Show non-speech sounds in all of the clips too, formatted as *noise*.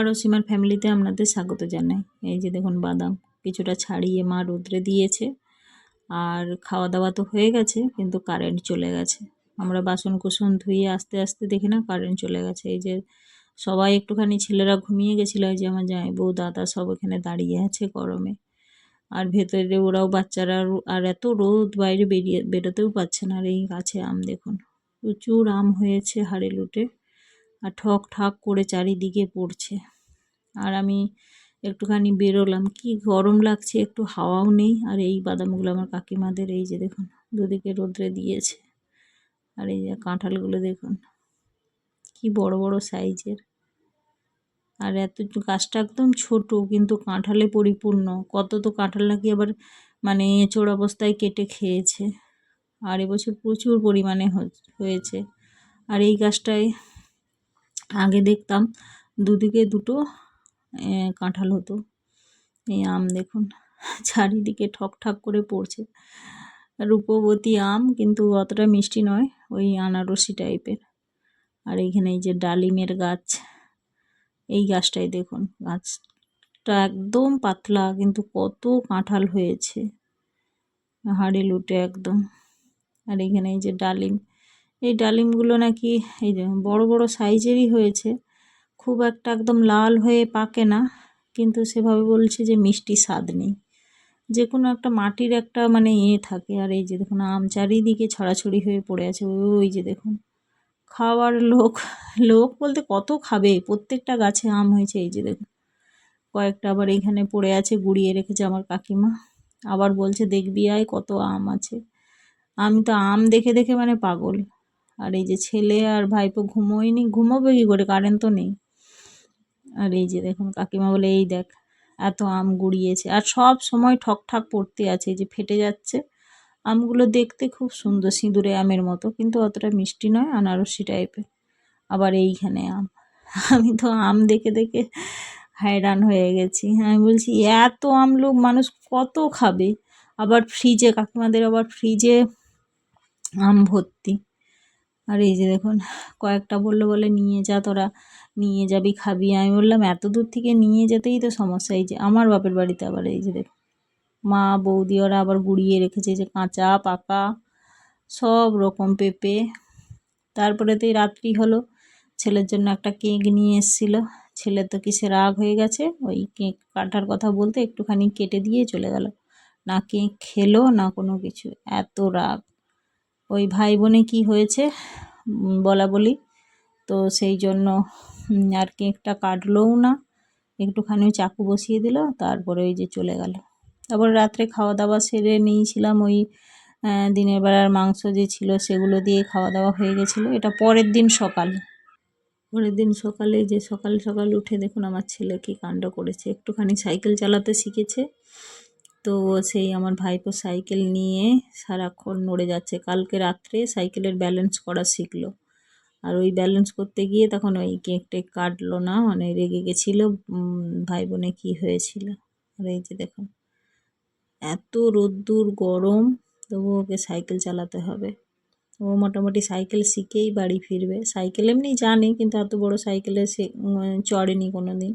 নমস্কার অসীমার ফ্যামিলিতে আপনাদের স্বাগত জানাই। এই যে দেখুন, বাদাম কিছুটা ছাড়িয়ে মা রোদ্রে দিয়েছে আর খাওয়া দাওয়া তো হয়ে গেছে, কিন্তু কারেন্ট চলে গেছে। আমরা বাসন কুসন ধুয়ে আস্তে আস্তে দেখি না কারেন্ট চলে গেছে। এই যে সবাই একটুখানি ছেলেরা ঘুমিয়ে গেছিল যে আমার জামাই বউ, দাদা সব এখানে দাঁড়িয়ে আছে গরমে। আর ভেতরে ওরাও বাচ্চারা আর এত রোদ, বাইরে বেরিয়ে, বেরোতেও পারছে না। আর এই গাছে আম দেখুন, প্রচুর আম হয়েছে হাড়ে লুটে। আর ঠক ঠাক করে চারিদিকে পড়ছে। আর আমি একটুখানি বেরোলাম। কি গরম লাগছে, একটু হাওয়াও নেই। আর এই বাদামগুলো আমার কাকিমাদের, এই যে দেখুন, দুদিকে রোদ্রে দিয়েছে। আর এই যে কাঁঠালগুলো দেখুন, কি বড় বড় সাইজের। আর এত গাছটা একদম ছোট, কিন্তু কাঁঠালে পরিপূর্ণ। কত তো কাঁঠাল নাকি আবার মানে এঁচোড় অবস্থায় কেটে খেয়েছে। আর এবছর প্রচুর পরিমাণে হয়েছে। আর এই গাছটায় আগে দেখতাম, দুদিকে দুটো কাঁঠাল হতো। এই আম দেখুন, চারিদিকে ঠক ঠাক করে পড়ছে। রূপবতী আম কিন্তু অতটা মিষ্টি নয়, ওই আনারসি টাইপের। আর এইখানে এই যে ডালিমের গাছ, এই গাছটাই দেখুন, গাছটা একদম পাতলা, কিন্তু কত কাঁঠাল হয়েছে। হাড়ে লুটে একদম। আর এইখানে এই যে ডালিম, এই ডালিমগুলো নাকি এই যে বড় বড় সাইজেরই হয়েছে। খুব একটা একদম লাল হয়ে পাকে না, কিন্তু সেভাবে বলছে যে মিষ্টি স্বাদ নেই। যে কোনো একটা মাটির একটা মানে ইয়ে থাকে, আর এই যে দেখুন আম চারিদিকে ছড়াছড়ি হয়ে পড়ে আছে, ওই যে দেখুন। খাওয়ার লোক লোক বলতে কত খাবে? প্রত্যেকটা গাছে আম হয়েছে, এই যে দেখুন। কয়েকটা আবার এইখানে পড়ে আছে, গুড়িয়ে রেখেছে আমার কাকিমা। আবার বলছে, দেখবি আয়, কত আম আছে। আমি তো আম দেখে দেখে মানে পাগল। আর এই যে ছেলে আর ভাইপো ঘুমোয়নি, ঘুমোবে কী করে? কারেন্ট তো নেই। আর এই যে দেখুন কাকিমা বলে, এই দেখ, এত আম গুড়িয়েছে। আর সব সময় ঠক ঠাক পড়তে আছে যে ফেটে যাচ্ছে। আমগুলো দেখতে খুব সুন্দর, সিঁদুরে আমের মতো, কিন্তু অতটা মিষ্টি নয়, আনারসি টাইপের আবার এইখানে আম। আমি তো আম দেখে দেখে হায়রান হয়ে গেছি। আমি বলছি, এত আম লোক, মানুষ কত খাবে? আবার ফ্রিজে কাকিমাদের আবার ফ্রিজে আম ভর্তি। আর এই যে দেখুন, কয়েকটা বলল বলে নিয়ে যা তোরা, নিয়ে যাবি খাবি। আমি বললাম, এত দূর থেকে নিয়ে যেতেই তো সমস্যা। এই যে আমার বাপের বাড়িতে আবার এই যে দেখুন, মা, বৌদি ওরা আবার গুড়িয়ে রেখেছে যে কাঁচা, পাকা, সব রকম পেঁপে। তারপরে তো এই রাত্রি হলো, ছেলের জন্য একটা কেক নিয়ে এসেছিল। ছেলের তো কিসে রাগ হয়ে গেছে, ওই কেক কাটার কথা বলতে একটুখানি কেটে দিয়ে চলে গেল। না কেক খেলো, না কোনো কিছু, এত রাগ। ওই ভাই বোনে কী হয়েছে বলা বলি। তো সেই জন্য আর কেকটা কাটলোও না, একটুখানি চাকু বসিয়ে দিল, তারপরে ওই যে চলে গেল। তারপরে রাত্রে খাওয়া দাওয়া সেরে নিয়েছিলাম ওই দিনের বেলার মাংস যে ছিল সেগুলো দিয়ে খাওয়া দাওয়া হয়ে গেছিল। এটা পরের দিন সকাল। পরের দিন সকালে যে সকাল সকাল উঠে দেখুন আমার ছেলে কী কাণ্ড করেছে। একটুখানি সাইকেল চালাতে শিখেছে। তো সেই আমার ভাইপো সাইকেল নিয়ে সারাক্ষণ নড়ে যাচ্ছে। কালকে রাত্রে সাইকেলের ব্যালেন্স করা শিখলো। আর ওই ব্যালেন্স করতে গিয়ে তখন ওই কেক টেক কাটলো না মানে রেগে গেছিল। ভাই বোনে কী হয়েছিল? আর এই যে দেখুন, এত রোদ্দুর, গরম তবু ওকে সাইকেল চালাতে হবে। ও মোটামুটি সাইকেল শিখেই বাড়ি ফিরবে। সাইকেল এমনি জানে, কিন্তু এত বড় সাইকেলে সে চড়েনি কোনো দিন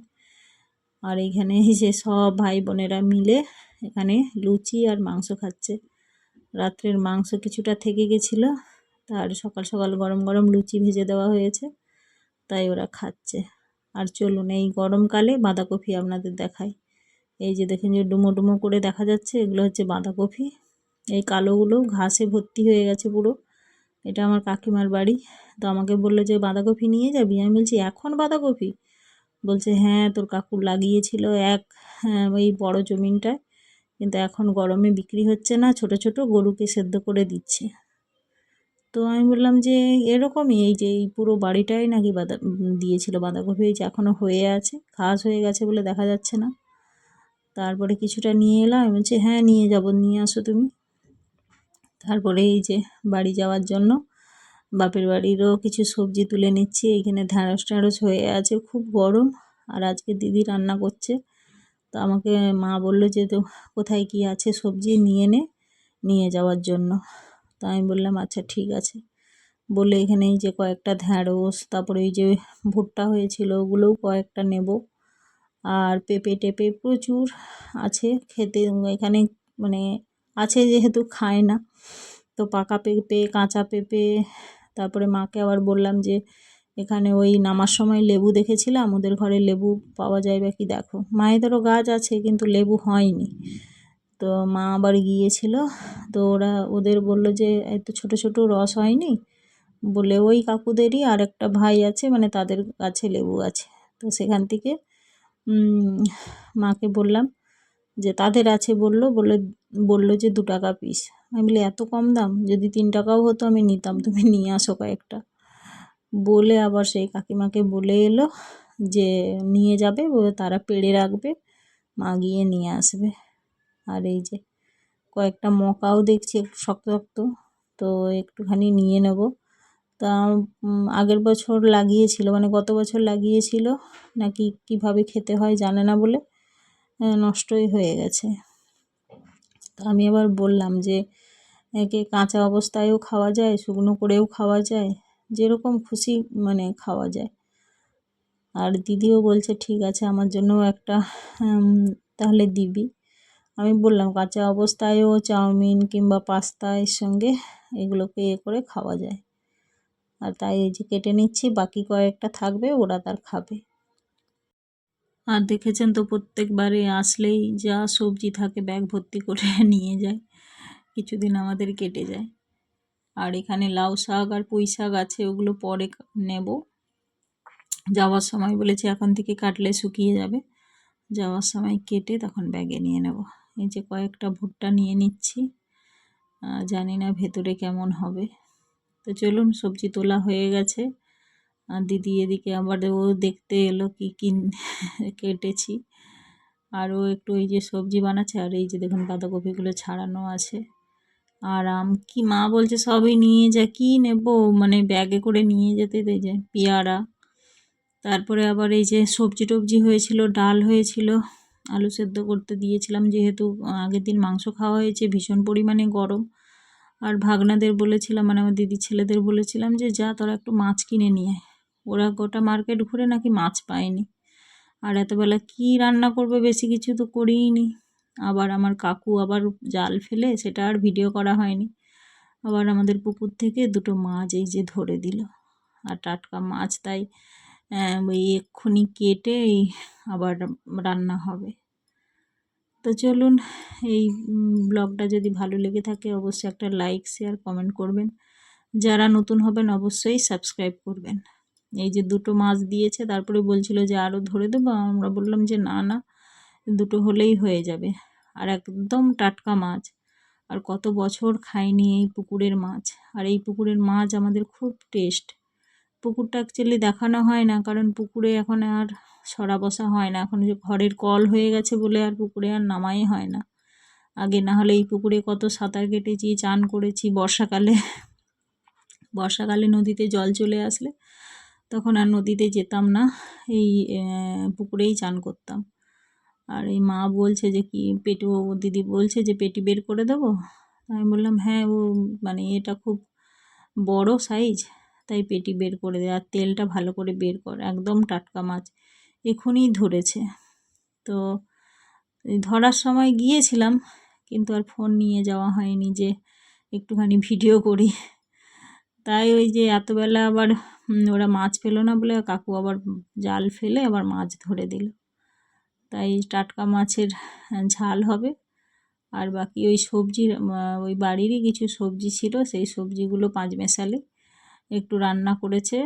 আর এইখানে যে সব ভাই বোনেরা মিলে এখানে লুচি আর মাংস খাচ্ছে। রাত্রের মাংস কিছুটা থেকে গেছিল তার সকাল সকাল গরম গরম লুচি ভেজে দেওয়া হয়েছে তাই ওরা খাচ্ছে। আর চলুন এই গরমকালে বাঁধাকপি আপনাদের দেখাই। এই যে দেখেন যে ডুমো ডুমো করে দেখা যাচ্ছে এগুলো হচ্ছে বাঁধাকপি। এই কালোগুলো ঘাসে ভর্তি হয়ে গেছে পুরো। এটা আমার কাকিমার বাড়ি তো আমাকে বলল যে বাঁধাকপি নিয়ে যাবি? আমি বলছি এখন বাঁধাকপি? বলছে হ্যাঁ তোর কাকুর লাগিয়েছিল এক হ্যাঁ, ওই বড় জমিনটায়। কিন্তু এখন গরমে বিক্রি হচ্ছে না, ছোট ছোট গরুকে সেদ্ধ করে দিচ্ছে। তো আমি বললাম যে এরকমই এই যে এই পুরো বাড়িটাই নাকি বাঁধা দিয়েছিল বাঁধাকপি যে এখনও হয়ে আছে, ঘাস হয়ে গেছে বলে দেখা যাচ্ছে না। তারপরে কিছুটা নিয়ে এলাম, আমি বলছি হ্যাঁ নিয়ে যাব, নিয়ে আসো তুমি। তারপরে এই যে বাড়ি যাওয়ার জন্য বাপের বাড়িরও কিছু সবজি তুলে নিচ্ছি এইখানে ঢ্যাঁড়স ট্যাঁড়স হয়ে আছে, খুব গরম। আর আজকে দিদি রান্না করছে। তো আমাকে মা বলল যে, তো কোথায় কী আছে সবজি নিয়ে নে, নিয়ে যাওয়ার জন্য। তা আমি বললাম আচ্ছা ঠিক আছে। বলে এখানে যে কয়েকটা ঢ্যাঁড়স, তারপরে এই যে ভুট্টা হয়েছিল, ওগুলোও কয়েকটা নেব। আর পেঁপে টেপে প্রচুর আছে খেতে, এখানে মানে আছে যেহেতু খায় না। তো পাকা পেঁপে, কাঁচা পেঁপে, তারপরে মাকে আবার বললাম যে এখানে ওই নামার সময় লেবু দেখেছিলাম, ওদের ঘরে লেবু পাওয়া যায় বা কি দেখো। মায়েদেরও গাছ আছে কিন্তু লেবু হয়নি। তো মা আবার গিয়েছিল, তো ওরা, ওদের বলল যে এত ছোট ছোট রস হয়নি, বলে ওই কাকুদেরই আর একটা ভাই আছে মানে তাদের কাছে লেবু আছে। তো সেখান থেকে মাকে বললাম যে তাদের আছে বলল, বলে, বলল যে দু টাকা পিস আমি বলি, এত কম দাম? যদি তিন টাকাও হতো আমি নিতাম, তুমি নিয়ে আসো কয়েকটা। বলে আবার সেই কাকিমাকে বলে এলো যে নিয়ে যাবে, তারা পেড়ে রাখবে, মা গিয়ে নিয়ে আসবে। আর এই যে কয়েকটা মকাও দেখছি একটু শক্ত শক্ত, তো একটুখানি নিয়ে নেব। তা আগের বছর লাগিয়েছিল মানে গত বছর লাগিয়েছিল, নাকি কীভাবে খেতে হয় জানে না বলে নষ্টই হয়ে গেছে। তো আমি আবার বললাম যে, একে কাঁচা অবস্থায়ও খাওয়া যায়, শুকনো করেও খাওয়া যায় যেরকম খুশি মানে খাওয়া যায়। আর দিদিও বলছে, ঠিক আছে, আমার জন্যও একটা তাহলে দিবি। আমি বললাম, কাঁচা অবস্থায়ও চাউমিন কিংবা পাস্তা এর সঙ্গে এগুলোকে এ করে খাওয়া যায়। আর তাই এই যে কেটে নিচ্ছি, বাকি কয়েকটা থাকবে, ওরা তার খাবে। আর দেখেছেন তো, প্রত্যেকবারে আসলেই যা সবজি থাকে, ব্যাগ ভর্তি করে নিয়ে যায়। কিছুদিন আমাদের কেটে যায়। আর এখানে লাউ শাক আর পুঁই শাক আছে, ওগুলো পরে নেব। যাওয়ার সময় বলেছে এখন থেকে কাটলে শুকিয়ে যাবে। যাওয়ার সময় কেটে তখন ব্যাগে নিয়ে নেব। এই যে কয়েকটা ভুট্টা নিয়ে নিচ্ছি। জানি না ভেতরে কেমন হবে। তো চলুন, সবজি তোলা হয়ে গেছে। আর দিদি এদিকে আবার ও দেখতে এলো কি কিন *laughs* কেটেছি। আরও একটু ওই যে সবজি বানাচ্ছে, আর এই যে দেখুন বাঁধাকপিগুলো ছাড়ানো আছে। আর আম কি মা বলছে, সবই নিয়ে যা, কী নেব? মানে ব্যাগে করে নিয়ে যেতে দে যে, পেয়ারা। তারপরে আবার এই যে সবজি টবজি হয়েছিল, ডাল হয়েছিল, আলু সেদ্ধ করতে দিয়েছিলাম, যেহেতু আগের দিন মাংস খাওয়া হয়েছে, ভীষণ পরিমাণে গরম। আর ভাগনাদের বলেছিলাম মানে আমার দিদি ছেলেদের বলেছিলাম যে, যা, তোরা একটু মাছ কিনে নিয়ে ওরা গোটা মার্কেট ঘুরে নাকি মাছ পায়নি। আর এতবেলা কি রান্না করবে, বেশি কিছু তো করিই নি। আবার আমার কাকু আবার জাল ফেলে সেটা আর ভিডিও করা হয়নি। আবার আমাদের পুকুর থেকে দুটো মাছ এই যে ধরে দিল। আর টাটকা মাছ তাই ওই এক্ষুনি কেটে আবার রান্না হবে। তো চলুন, এই ব্লগটা যদি ভালো লেগে থাকে অবশ্যই একটা লাইক শেয়ার কমেন্ট করবেন। যারা নতুন হবেন অবশ্যই সাবস্ক্রাইব করবেন। এই যে দুটো মাছ দিয়েছে, তারপরে বলছিল যে আরও ধরে দেবো, আমরা বললাম যে না না। দুটো হলেই হয়ে যাবে। আর একদম টাটকা মাছ। আর কত বছর খাইনি এই পুকুরের মাছ। আর এই পুকুরের মাছ আমাদের খুব টেস্ট পুকুরটা অ্যাকচুয়ালি দেখানো হয় না, কারণ পুকুরে এখন আর সরা বসা হয় না। এখন যে ঘরের কল হয়ে গেছে বলে আর পুকুরে আর নামাই হয় না। আগে না হলে এই পুকুরে কত সাঁতার কেটেছি, চান করেছি বর্ষাকালে। বর্ষাকালে নদীতে জল চলে আসলে তখন আর নদীতে যেতাম না। এই পুকুরেই চান করতাম। আর এই মা বলছে যে কি, পেটু দিদি বলছে যে পেটি বের করে দেবো? আমি বললাম হ্যাঁ ও মানে এটা খুব বড় সাইজ তাই পেটি বের করে দেয় আর তেলটা ভালো করে বের কর, একদম টাটকা মাছ, এখনই ধরেছে। তো ধরার সময় গিয়েছিলাম, কিন্তু আর ফোন নিয়ে যাওয়া হয়নি যে একটুখানি ভিডিও করি। তাই ওই যে এতবেলা আবার ওরা মাছ পেল না বলে কাকু আবার জাল ফেলে আবার মাছ ধরে দিল। তাই টাটকা মাছের ঝাল হবে। আর বাকি ওই সবজির ওই বাড়িরই কিছু সবজি ছিল, সেই সবজিগুলো পাঁচ মেশালে একটু রান্না করেছে।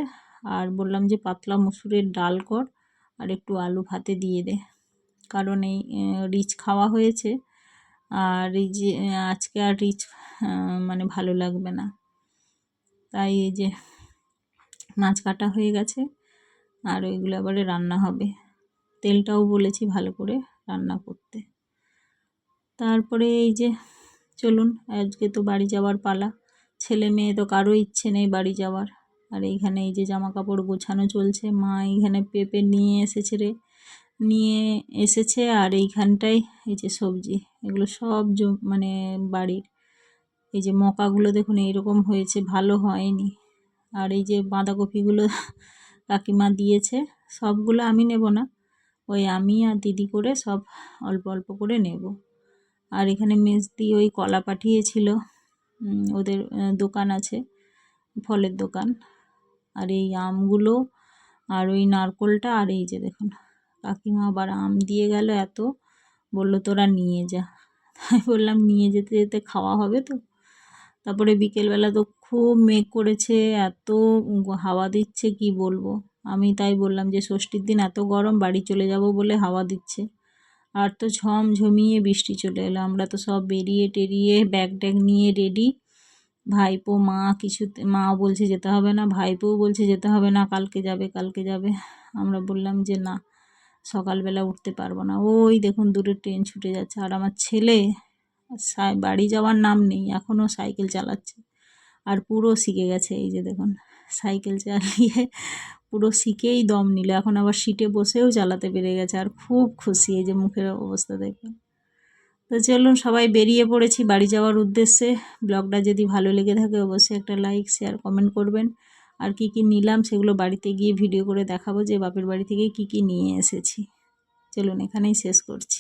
আর বললাম যে পাতলা মুসুরের ডাল কর আর একটু আলু ভাতে দিয়ে দে। কারণ এই রিচ খাওয়া হয়েছে। আর যে আজকে আর রিচ মানে ভালো লাগবে না। তাই এই যে মাছ কাটা হয়ে গেছে। আর ওইগুলো আবার রান্না হবে। তেলটাও বলেছি ভালো করে রান্না করতে। তারপরে এই যে, চলুন, আজকে তো বাড়ি যাওয়ার পালা। ছেলে মেয়ে তো কারও ইচ্ছে নেই বাড়ি যাওয়ার। আর এইখানে এই যে জামা কাপড় গোছানো চলছে, মা এইখানে পেঁপে নিয়ে এসেছে রে, নিয়ে এসেছে আর এইখানটায় এই যে সবজি, এগুলো সব মানে বাড়ির। এই যে মকাগুলো দেখুন এইরকম হয়েছে, ভালো হয়নি। আর এই যে বাঁধাকপিগুলো কাকিমা দিয়েছে, সবগুলো আমি নেব না। ওই আমি আর দিদি করে সব অল্প অল্প করে নেব। আর এখানে মেজদি ওই কলা পাঠিয়েছিল। ওদের দোকান আছে, ফলের দোকান। আর এই আমগুলো আর ওই নারকোলটা আর এই যে দেখুন, কাকিমা আবার আম দিয়ে গেল এত, বলল তোরা নিয়ে যা। আমি বললাম, নিয়ে যেতে যেতে খাওয়া হবে তো। তারপরে বিকেলবেলা তো খুব মেঘ করেছে, এত হাওয়া দিচ্ছে, কি বলব। আমি তাই বললাম যে, ষষ্ঠীর দিন এত গরম, বাড়ি চলে যাব বলে হাওয়া দিচ্ছে। আর তো ঝমঝমিয়ে বৃষ্টি চলে এলো। আমরা তো সব বেরিয়ে টেরিয়ে ব্যাগ ট্যাগ নিয়ে রেডি ভাইপো, মা কিছুতে, মা বলছে যেতে হবে না, ভাইপোও বলছে যেতে হবে না, কালকে যাবে কালকে যাবে। আমরা বললাম যে, না, সকালবেলা উঠতে পারব না। ওই দেখুন দূরে ট্রেন ছুটে যাচ্ছে। আর আমার ছেলে বাড়ি যাওয়ার নাম নেই এখনও সাইকেল চালাচ্ছে। আর পুরো শিখে গেছে। এই যে দেখুন, সাইকেল চালিয়ে পুরো শিখেই দম নিল। এখন আবার সিটে বসেও চালাতে পেরে গেছে আর খুব খুশি এই যে মুখের অবস্থা দেখে তো চলুন, সবাই বেরিয়ে পড়েছি বাড়ি যাওয়ার উদ্দেশ্যে। ব্লগটা যদি ভালো লেগে থাকে অবশ্যই একটা লাইক, শেয়ার, কমেন্ট করবেন। আর কি কি নিলাম সেগুলো বাড়িতে গিয়ে ভিডিও করে দেখাবো যে বাপের বাড়ি থেকে কি কি নিয়ে এসেছি। চলুন, এখানেই শেষ করছি।